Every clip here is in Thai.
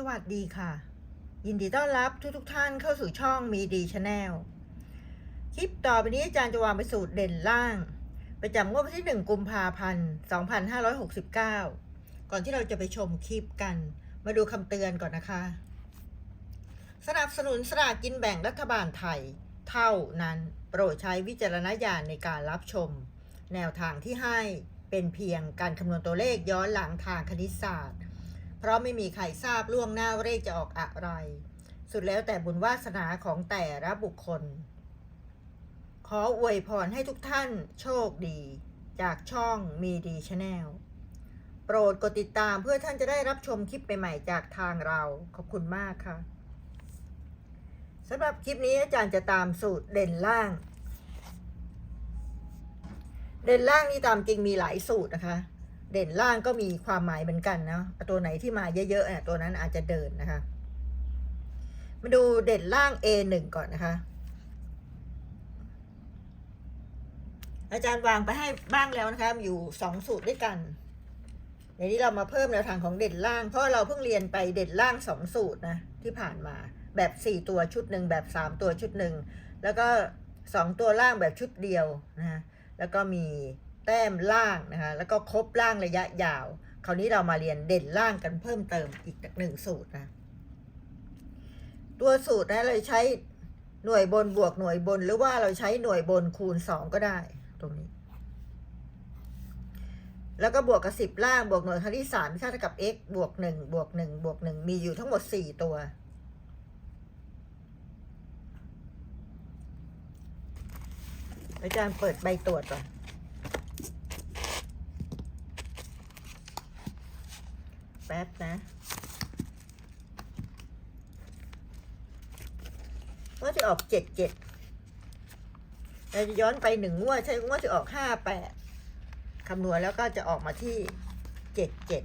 สวัสดีค่ะ ยินดีต้อนรับทุกทกท่านเข้าสู่ช่องมีดีชาแนลคลิปต่อไปนี้อาจารย์จะวางไปสูตรเด่นล่าง ประจำงวดวันที่ 1 กุมภาพันธ์ 2569 ก่อนที่เราจะไปชมคลิปกัน มาดูคำเตือนก่อนนะคะ สนับสนุนสลากกินแบ่งรัฐบาลไทย เท่านั้นโปรดใช้วิจารณญาณในการรับชม แนวทางที่ให้เป็นเพียงการคำนวณตัวเลขย้อนหลังทางคณิตศาสตร์ ราะไม่มีใครทราบล่วงหน้าว่าเลขจะออกอะไร สุดแล้วแต่บุญวาสนาของแต่ละบุคคล ขออวยพรให้ทุกท่านโชคดี จากช่องมีดีชาแนลโปรดกดติดตามเพื่อท่านจะได้รับชมคลิปใหม่ๆจากทางเราขอบคุณมากค่ะสำหรับคลิปนี้อาจารย์จะตามสูตรเด่นล่าง เด่นล่างนี่ตามจริงมีหลายสูตรนะคะ เด่นล่างก็มีความหมายเหมือนกันเนาะตัวไหนที่มาเยอะๆเนี่ยตัวนั้นอาจจะเดินนะคะ มาดูเด่นล่าง A1 ก่อนนะคะ อาจารย์วางไปให้บ้างแล้วนะคะอยู่สองสูตรด้วยกันเดี๋ยวนี้เรามาเพิ่มแนวทางของเด่นล่าง เพราะเราเพิ่งเรียนไปเด่นล่างสองสูตรนะที่ผ่านมาแบบสี่ตัวชุดหนึ่งแบบสามตัวชุดหนึ่งแล้วก็สองตัวล่างแบบชุดเดียวนะคะแล้วก็มี แต้มล่างนะคะแล้วก็ครบล่างระยะยาว คราวนี้เรามาเรียนเด่นล่างกันเพิ่มเติมอีกหนึ่งสูตรนะตัวสูตรนะเราใช้หน่วยบนบวกหน่วยบนหรือว่าเราใช้หน่วยบนคูณสองก็ได้ตรงนี้ แล้วก็บวกกับสิบล่างบวกหน่วยครั้งที่สามเท่ากับ x บวกหนึ่งบวกหนึ่งบวกหนึ่งมีอยู่ทั้งหมดสี่ตัวอาจารย์เปิดใบตรวจก่อน แป๊บนะว่าจะออกเจ็ดเจ็ดเราจะย้อนไปหนึ่งงวดใช่งวดจะออกห้าแปดคำนวณแล้วก็จะออกมาที่เจ็ดเจ็ด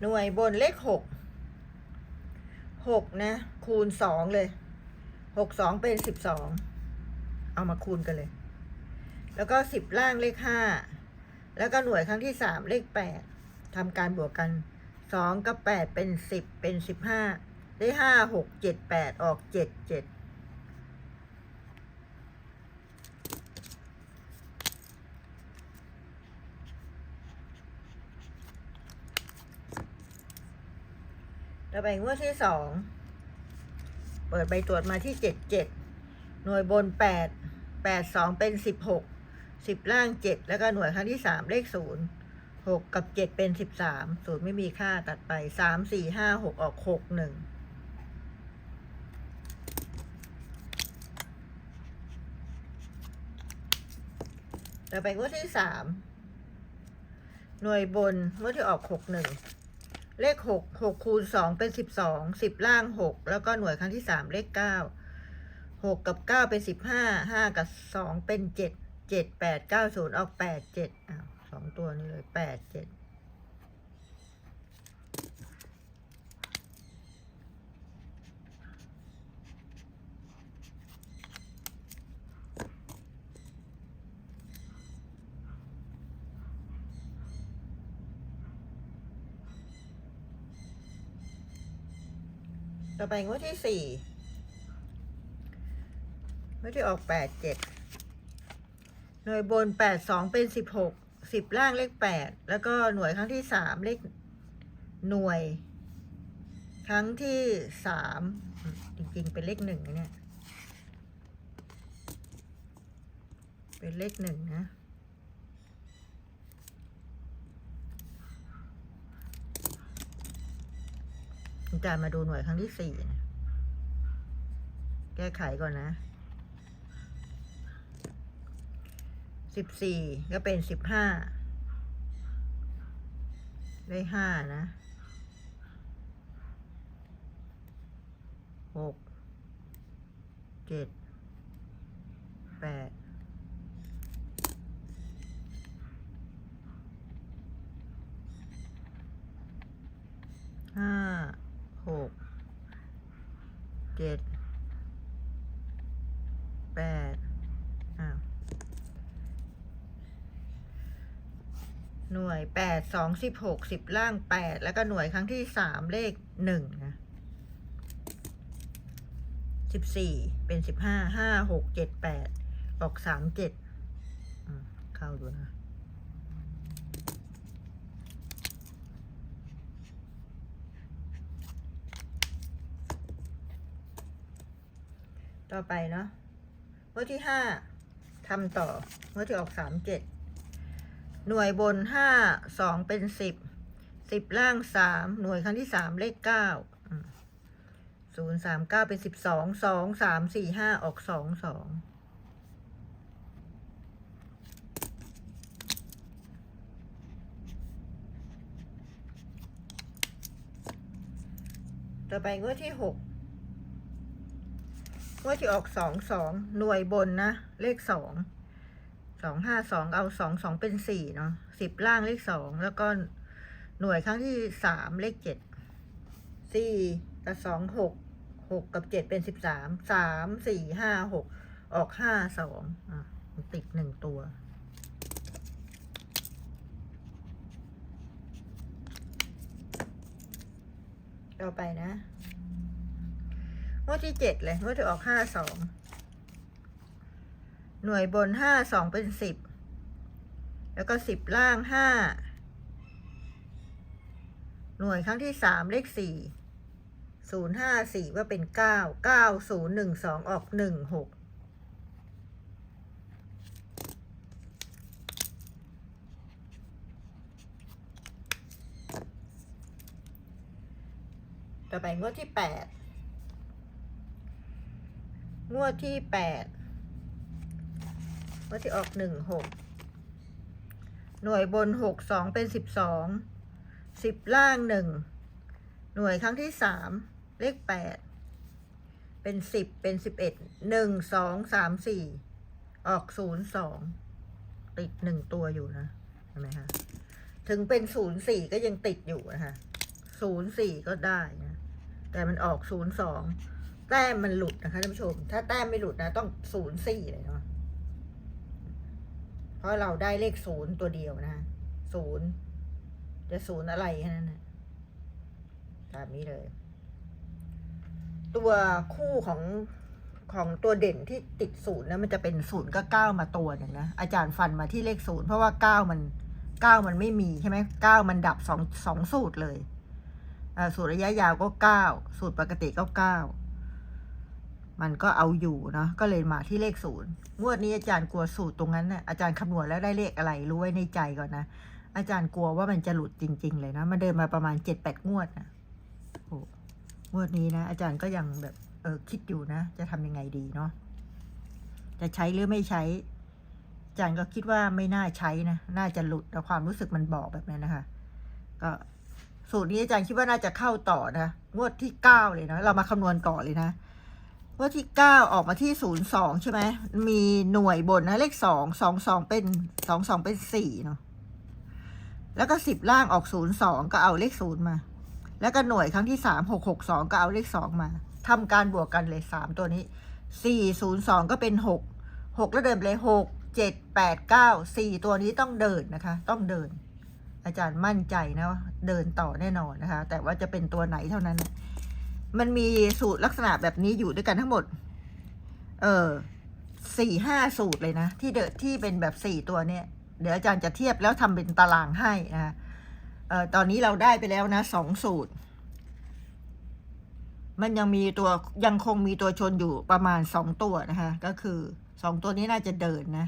หน่วยบนเลขหกหกนะ คูณสองเลยหกสองเป็นสิบสอง เอามาคูณกันเลย แล้วก็สิบล่างเลขห้าแล้วก็หน่วยครั้งที่สามเลขแปดทำการบวกกันสองกับแปดเป็นสิบเป็นสิบห้าได้ห้าหกเจ็ดแปดออกเจ็ดเจ็ดต่อไปงวดที่สอง เปิดใบตรวจมาที่เจ็ดเจ็ด หน่วยบนแปด แปดสองเป็นสิบหกสิบล่างเจ็ดแล้วก็หน่วยครั้งที่สามเลขศูนย์หกกับเจ็ดเป็นสิบสามศูนย์ไม่มีค่าตัดไปสามสี่ห้าหกออกหกหนึ่งต่อไปงวดที่สามหน่วยบนงวดที่ออกหกหนึ่งเลขหกหกคูณสองเป็นสิบสองสิบล่างหกแล้วก็หน่วยครั้งที่สามเลขเก้า หกกับเก้าเป็นสิบห้าห้ากับสองเป็นเจ็ดเจ็ดแปดเก้าศูนย์ออกแปดเจ็ดอ้าวสองตัวนี้เลยแปดเจ็ดต่อไปงวดที่สี่ งวดที่ออกแปดเจ็ดหน่วยบนแปดสองเป็นสิบหกสิบล่างเลขแปดแล้วก็หน่วยครั้งที่สามเลขหน่วย ครั้งที่สามจริงๆ เป็นเลขหนึ่งเนี่ย เป็นเลขหนึ่งนะอาจารย์มาดูหน่วยครั้งที่สี่นะแก้ไขก่อนนะ สิบสี่ก็เป็นสิบห้าได้ห้านะหกเจ็ดแปดห้าหกเจ็ดแปด อ้าว หน่วยแปดสองสิบหกสิบล่างแปดแล้วก็หน่วยครั้งที่สามเลขหนึ่งนะสิบสี่เป็นสิบห้าห้าหกเจ็ดแปดออกสามเจ็ดเข้าดูนะต่อไปเนาะงวดที่ห้าทำต่องวดที่ออกสามเจ็ด หน่วยบนห้าสองเป็นสิบสิบล่างสามหน่วยครั้งที่สามเลขเก้าศูนย์สามเก้าเป็นสิบสองสองสามสี่ห้าออกสองสองต่อไปงวดที่หกงว่าที่ออกสองสองหน่วยบนนะ เลขสอง สองห้าสองเอาสองสองเป็นสี่เนาะสิบล่างเลขสองแล้วก็หน่วยครั้งที่สามเลขเจ็ดสี่กับสองหกหกกับเจ็ดเป็นสิบสามสามสี่ห้าหกออกห้าสองอะติดหนึ่งตัวต่อไปนะงวดที่เจ็ดเลยงวดที่ออกห้าสอง หน่วยบนห้าสองเป็นสิบแล้วก็สิบล่างห้าหน่วยครั้งที่สามเลขสี่ศูนย์ห้าสี่ว่าเป็นเก้าเก้าศูนย์หนึ่งสองออกหนึ่งหกต่อไปงวดที่แปดงวดที่แปด งวดที่ออกหนึ่งหกหน่วยบนหกสองเป็นสิบสองสิบล่างหนึ่งหน่วยครั้งที่สามเลขแปดเป็นสิบเป็นสิบเอ็ดหนึ่งสองสามสี่ออกศูนย์สองติดหนึ่งตัวอยู่นะเห็นไหมคะถึงเป็นศูนย์สี่ก็ยังติดอยู่นะคะศูนย์สี่ก็ได้นะ แต่มันออกศูนย์สองแต้มมันหลุดนะคะท่านผู้ชม ถ้าแต้มไม่หลุดนะ ต้องศูนย์สี่เลยเนาะ ราะเราได้เลขศูนย์ตัวเดียวนะศูนย์จะศูนย์อะไรแค่นั้นนะตามนี้เลย ตัวคู่ของของตัวเด่นที่ติดศูนย์นะมันจะเป็นศูนย์ก็เก้ามาตัวหนึ่งนะอาจารย์ฟันมาที่เลขศูนย์เพราะว่าเก้ามันเก้ามันไม่มีใช่ไหมเก้ามันดับสองสองสูตรเลยอ่าสูตรระยะยาวก็เก้าสูตรปกติก็เก้า มันก็เอาอยู่เนาะก็เลยมาที่เลขศูนย์งวดนี้อาจารย์กลัวสูตรตรงนั้นน่ะอาจารย์คำนวณแล้วได้เลขอะไรรู้ไว้ในใจก่อนนะอาจารย์กลัวว่ามันจะหลุดจริง ๆ เลยนะมันเดินมาประมาณเจ็ดแปดงวดนะโอ้งวดนี้นะ อาจารย์ก็ยังแบบเออคิดอยู่นะ จะทำยังไงดีเนาะจะใช้หรือไม่ใช้ อาจารย์ก็คิดว่าไม่น่าใช้นะน่าจะหลุดแต่ความรู้สึกมันบอกแบบนั้นนะคะ ก็สูตรนี้อาจารย์คิดว่าน่าจะเข้าต่อนะงวดที่เก้าเลยเนาะเรามาคำนวณต่อเลยนะ ว่าที่เก้าออกมาที่ศูนย์สองใช่ไหม มีหน่วยบนนะเลขสองสองสองเป็นสองสองเป็นสี่เนาะ แล้วก็สิบล่างออกศูนย์สองก็เอาเลขศูนย์มา แล้วก็หน่วยครั้งที่สามหกหกสองก็เอาเลขสองมาทำการบวกกันเลยสามตัวนี้สี่ศูนย์สองก็เป็นหกหกแล้วเดินไปเลยหกเจ็ดแปดเก้าสี่ตัวนี้ต้องเดินนะคะ ต้องเดิน อาจารย์มั่นใจนะว่าเดินต่อแน่นอนนะคะ แต่ว่าจะเป็นตัวไหนเท่านั้นนะ มันมีสูตรลักษณะแบบนี้อยู่ด้วยกันทั้งหมด เออสี่ห้าสูตรเลยนะ ที่เดที่เป็นแบบสี่ตัวเนี่ย เดี๋ยวอาจารย์จะเทียบแล้วทำเป็นตารางให้นะเออตอนนี้เราได้ไปแล้วนะสองสูตร มันยังมีตัวยังคงมีตัวชนอยู่ประมาณสองตัวนะคะ ก็คือสองตัวนี้น่าจะเดินนะ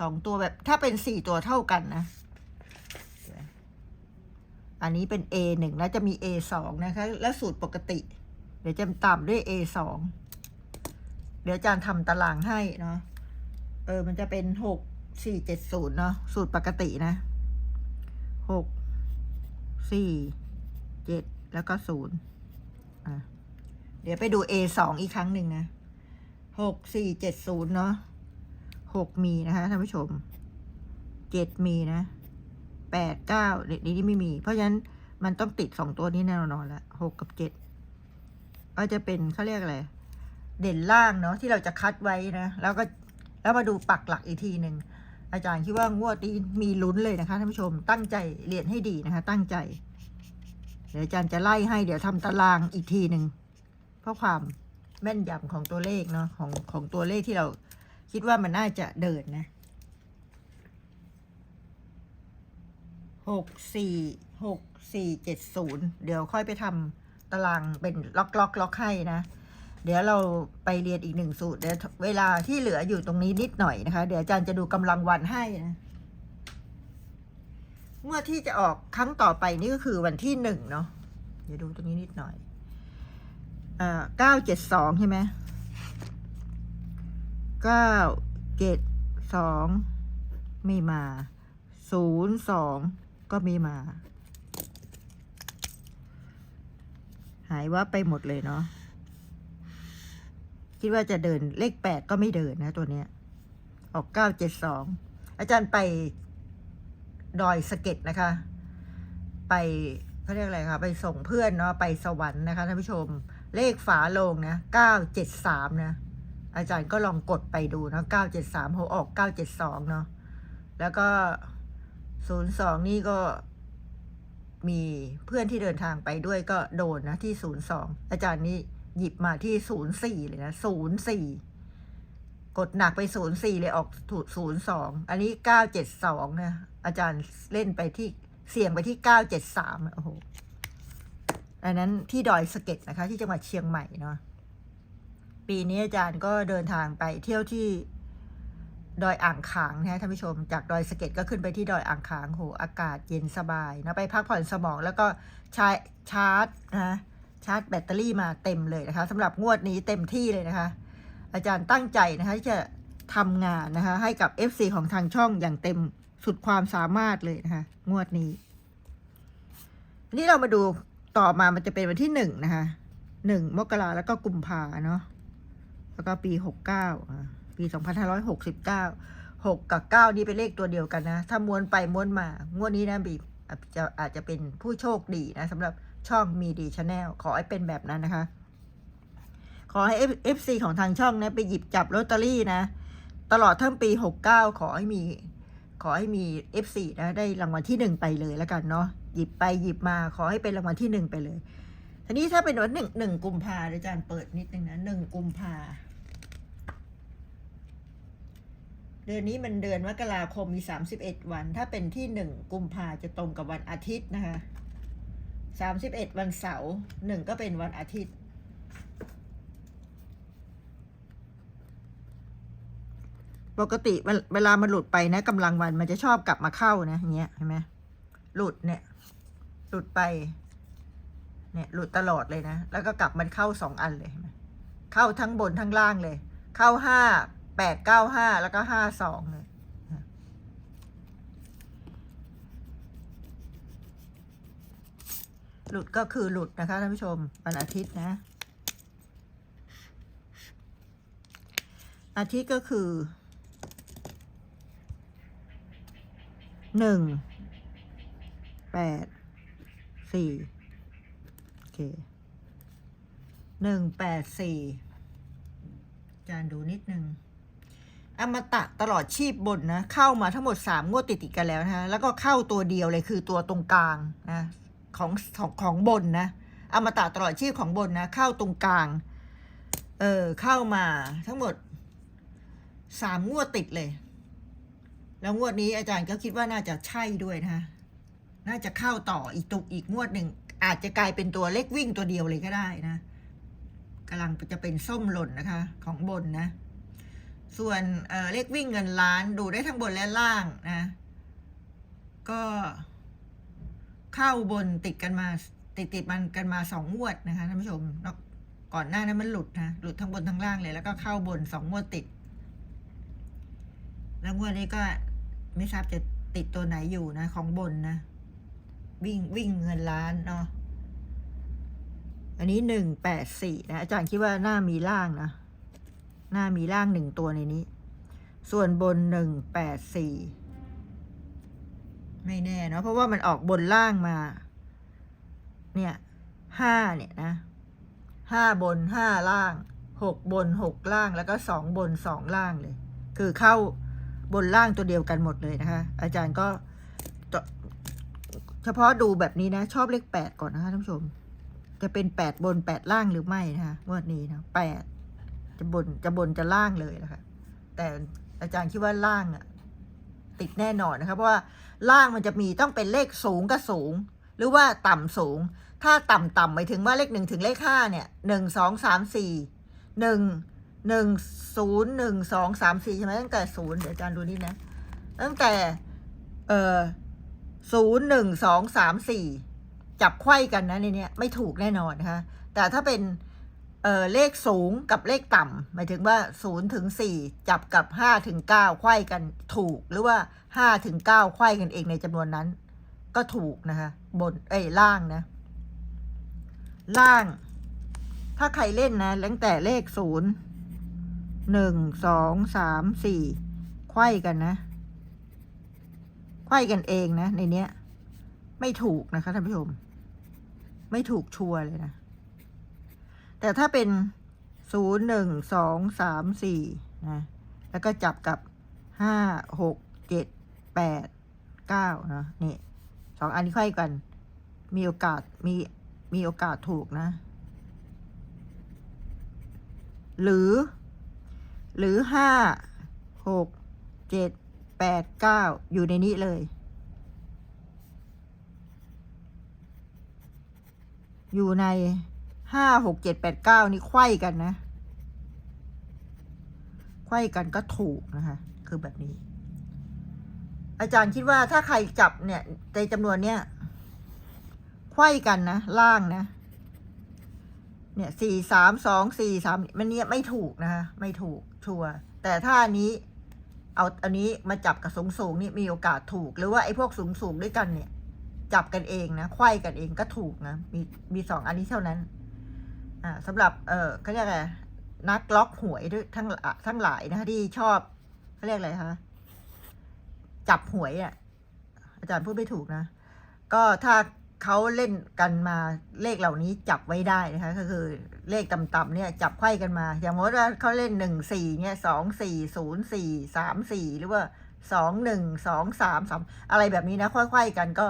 สองตัวแบบถ้าเป็นสี่ตัวเท่ากันนะ อันนี้เป็น A หนึ่งแล้วจะมี A สองนะคะ แล้วสูตรปกติ เดี๋ยวจะตามด้วย A สองเดี๋ยวอาจารย์ทำตารางให้เนาะ เออ มันจะเป็นหกสี่เจ็ดศูนย์เนาะ สูตรปกตินะหกสี่เจ็ดแล้วก็ศูนย์อะ เดี๋ยวไปดู A สองอีกครั้งหนึ่งนะหกสี่เจ็ดศูนย์เนาะหกมีนะคะท่านผู้ชมเจ็ดมีนะ แปดเก้าเด็กนี้ไม่มี เพราะฉะนั้นมันต้องติดสองตัวนี้แน่นอนละหกกับเจ็ดก็จะเป็นเขาเรียกอะไร เด่นล่างเนาะที่เราจะคัดไว้นะ แล้วก็แล้วมาดูปักหลักอีกทีหนึ่งอาจารย์คิดว่างวดนี้มีลุ้นเลยนะคะท่านผู้ชมตั้งใจเรียนให้ดีนะคะ ตั้งใจ เดี๋ยวอาจารย์จะไล่ให้เดี๋ยวทำตารางอีกทีหนึ่งเพราะความแม่นยำของตัวเลขเนาะของของตัวเลขที่เราคิดว่ามันน่าจะเดินนะ หกสี่หกสี่เจ็ดศูนย์เดี๋ยวค่อยไปทำตารางเป็นล็อกล็อกล็อกให้นะ เดี๋ยวเราไปเรียนอีกหนึ่งสูตรเดี๋ยวเวลาที่เหลืออยู่ตรงนี้นิดหน่อยนะคะ เดี๋ยวอาจารย์จะดูกำลังวันให้นะงวดที่จะออกครั้งต่อไปนี่ก็คือวันที่หนึ่งเนาะเดี๋ยวดูตรงนี้นิดหน่อยอ่าเก้าเจ็ดสองใช่ไหมเก้าเจ็ดสองไม่มาศูนย์สอง ก็ไม่มา หายว่าบไปหมดเลยเนาะคิดว่าจะเดินเลขแปดก็ไม่เดินนะตัวเนี้ย ออกเก้าเจ็ดสองอาจารย์ไปดอยสะเก็ดนะคะ ไปเขาเรียกอะไรคะไปส่งเพื่อนเนาะไปสวรรค์นะคะท่านผู้ชม เลขฝาโลงนะเก้าเจ็ดสามนะ อาจารย์ก็ลองกดไปดูนะเก้าเจ็ดสามหัวออกเก้าเจ็ดสองเนาะแล้วก็ ศูนย์สองนี่ก็มีเพื่อนที่เดินทางไปด้วยก็โดนนะที่ศูนย์สองอาจารย์นี่หยิบมาที่ศูนย์สี่เลยนะศูนย์สี่กดหนักไปศูนย์สี่เลยออกศูนย์สองอันนี้เก้าเจ็ดสองนะอาจารย์เล่นไปที่เสี่ยงไปที่เก้าเจ็ดสามโอ้โหอันนั้นที่ดอยสะเก็ดนะคะ ที่จังหวัดเชียงใหม่เนาะปีนี้อาจารย์ก็เดินทางไปเที่ยวที่ ดอยอ่างขางนะท่านผู้ชม จากดอยสะเก็ดก็ขึ้นไปที่ดอยอ่างขางโหอากาศเย็นสบายนะไปพักผ่อนสมองแล้วก็ชาชาร์จนะชาร์จแบตเตอรี่มาเต็มเลยนะคะสำหรับงวดนี้เต็มที่เลยนะคะ อาจารย์ตั้งใจนะคะที่จะทำงานนะคะให้กับ FC ของทางช่องอย่างเต็มสุดความสามารถเลยนะคะงวดนี้ นี่เรามาดูต่อมามันจะเป็นวันที่หนึ่งนะคะหนึ่งมกราแล้วก็กุมภาเนาะแล้วก็ปีหกเก้าปีสอง พันห้าร้อยหกกับเก้านี่เป็นเลขตัวเดียวกันนะ ถ้าม้วนไปม้วนมา งวดนี้นะบีอาจจะอาจจะเป็นผู้โชคดีนะสำหรับช่องมีดีชาแนลขอให้เป็นแบบนั้นนะคะ ขอให้เอฟซของทางช่องนะไปหยิบจับลอตเตอรี่นะ ตลอดทั้งปีหกเก้าขอให้มี ขอให้มีเอซนะได้รางวัลที่หนึ่งไปเลยแล้วกันเนาะหยิบไปหยิบมาขอให้เป็นรางวัลที่หนึ่งไปเลยทีนี้ถ้าเป็นวันหนึ่งหนึ่งกุมภาอาจารย์เปิดนิดนึงนะหนึ่งกุมภา เดือนนี้มันเดือนมกราคมมีสามสิบเอ็ดวัน ถ้าเป็นที่หนึ่งกุมภาจะตรงกับวันอาทิตย์นะคะสามสิบเอ็ดวันเสาร์หนึ่งก็เป็นวันอาทิตย์ ปกติเวลามันหลุดไปนะกำลังวันมันจะชอบกลับมาเข้านะอย่างเงี้ยเห็นไหมหลุดเนี่ย หลุดไป เนี่ย หลุดตลอดเลยนะ แล้วก็กลับมันเข้าสองอันเลย เข้าทั้งบนทั้งล่างเลย เข้าห้า แปดเก้าห้าแล้วก็ห้าสองเลยหลุดก็คือหลุดนะคะท่านผู้ชมวันอาทิตย์นะ อาทิตย์ก็คือหนึ่งแปดสี่โอเคหนึ่งแปดสี่จานดูนิดนึง อมตะตลอดชีพบนนะ เข้ามาทั้งหมดสามงวดติดติดกันแล้วนะฮะแล้วก็เข้าตัวเดียวเลยคือตัวตรงกลางนะของของของบนนะ อมตะตลอดชีพของบนนะ เข้าตรงกลาง เออเข้ามาทั้งหมดสามงวดติดเลย แล้วงวดนี้อาจารย์ก็คิดว่าน่าจะใช่ด้วยนะน่าจะเข้าต่ออีกตุกอีกงวดหนึ่งอาจจะกลายเป็นตัวเล็กวิ่งตัวเดียวเลยก็ได้นะกำลังจะเป็นส้มหล่นนะคะ ของบนนะ ส่วนเเลขวิ่งเงินล้านดูได้ทั้งบนและล่างนะ ก็เข้าบนติดกันมาติดติดมันกันมาสองงวดนะคะท่านผู้ชมก่อนหน้านั้นมันหลุดนะหลุดทั้งบนทั้งล่างเลย แล้วก็เข้าบนสองงวดติด แล้วงวดนี้ก็ไม่ทราบจะติดตัวไหนอยู่นะ ของบนนะ วิ่งวิ่งเงินล้านเนาะอันนี้หนึ่งแปดสี่นะอาจารย์คิดว่าหน้ามีล่างนะ หน้ามีล่างหนึ่งตัวในนี้ ส่วนบนหนึ่งแปดสี่ไม่แน่เนาะเพราะว่ามันออกบนล่างมา เนี่ยห้าเนี่ยนะห้าบนห้าล่างหกบนหกล่างแล้วก็สองบนสองล่างเลย คือเข้าบนล่างตัวเดียวกันหมดเลยนะคะ อาจารย์ก็ เฉพาะดูแบบนี้นะ ชอบเลขแปดก่อนนะคะท่านผู้ชม จะเป็นแปดบนแปดล่างหรือไม่นะคะงวดนี้นะแปด จะบนจะบนจะล่างเลยนะคะ แต่อาจารย์คิดว่าล่างอะติดแน่นอนนะคะเพราะว่าล่างมันจะมีต้องเป็นเลขสูงกับสูง หรือว่าต่ำสูง ถ้าต่ำต่ำหมายถึงว่าเลขหนึ่งถึงเลขห้าเนี่ยหนึ่งสองสามสี่หนึ่งหนึ่งศูนย์หนึ่งสองสามสี่ใช่ไหมตั้งแต่ศูนย์เดี๋ยวอาจารย์ดูนี่นะ ตั้งแต่เอ่อศูนย์หนึ่งสองสามสี่จับไข้กันนะในเนี้ยไม่ถูกแน่นอนนะคะแต่ถ้าเป็น เออเลขสูงกับเลขต่ำหมายถึงว่าศูถึงสจับกับห้าถึงเก้ไขว้กันถูก หรือว่าห้าถึงเก้ไขว้กันเองในจำนวนนั้น ก็ถูกนะคะ บนเอ้ยล่างนะ ล่าง ถ้าใครเล่นนะตั้งแต่เลขศูนย์หนึ่งสองสามสี่ไขว้กันนะไขว้กันเองนะ ในเนี้ย ไม่ถูกนะคะท่านผู้ชม ไม่ถูกชัวร์เลยนะ แต่ถ้าเป็นศูนย์หนึ่งสองสามสี่นะแล้วก็จับกับห้าหกเจ็ดแปดเก้านะนี่สองอันนี้ไขว้กัน มีโอกาสมีมีโอกาสถูกนะ หรือ หรือห้าหกเจ็ดแปดเก้าอยู่ในนี้เลยอยู่ใน ห้าหกเจ็ดแปดเก้านี่ไขว้กันนะไขว้กันก็ถูกนะคะ คือแบบนี้ อาจารย์คิดว่าถ้าใครจับเนี่ยในจำนวนเนี้ยไขว้กันนะ ล่างนะ เนี่ยสี่สามสองสี่สามมันเนี่ยไม่ถูกนะคะไม่ถูกชัวร์แต่ถ้าอันนี้เอาอันนี้มาจับกับสูงสูงนี่มีโอกาสถูก หรือว่าไอ้พวกสูงสูงด้วยกันเนี่ย จับกันเองนะไขว้กันเองก็ถูกนะ มีมีสองอันนี้เท่านั้น อ่าสำหรับเออเขาเรียกอะไรนักล็อกหวยด้วยทั้งทั้งหลายนะคะที่ชอบเขาเรียกอะไรคะจับหวยอะอาจารย์พูดไม่ถูกนะ ก็ถ้าเขาเล่นกันมาเลขเหล่านี้จับไว้ได้นะคะก็คือเลขต่ำๆเนี่ยจับไขว้กันมา อย่างว่าเขาเล่นหนึ่งสี่เนี่ยสองสี่ศูนย์สี่สามสี่หรือว่าสองหนึ่งสองสามสามอะไรแบบนี้นะไขว้ๆกันก็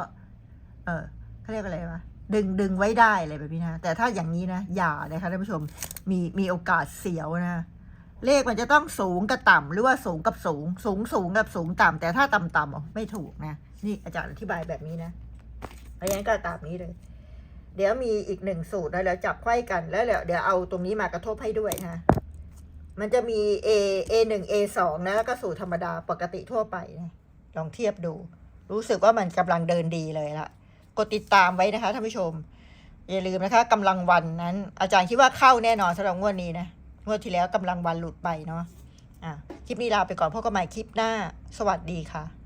เออเขาเรียกอะไรวะ ดึงดึงไว้ได้อะไรแบบนี้นะแต่ถ้าอย่างนี้นะอย่าเลยค่ะท่านผู้ชมมีมีโอกาสเสียวนะเลขมันจะต้องสูงกับต่ำหรือว่าสูงกับสูง สูงสูงกับสูงต่ำแต่ถ้าต่ำต่ำอ๋อไม่ถูกนะนี่อาจารย์อธิบายแบบนี้นะเพราะฉะนั้นก็ตามนี้เลย เดี๋ยวมีอีกหนึ่งสูตรนะแล้วจับไข้กันแล้วเดี๋ยวเดี๋ยวเอาตรงนี้มากระทบให้ด้วยนะมันจะมี A A หนึ่ง A สองนะแล้วก็สูตรธรรมดาปกติทั่วไปนะลองเทียบดู รู้สึกว่ามันกำลังเดินดีเลยละ กดติดตามไว้นะคะท่านผู้ชม อย่าลืมนะคะกำลังวันนั้น อาจารย์คิดว่าเข้าแน่นอนสำหรับงวดนี้นะงวดที่แล้วกำลังวันหลุดไปเนาะอะคลิปนี้ลาไปก่อนพบกันใหม่คลิปหน้า สวัสดีค่ะ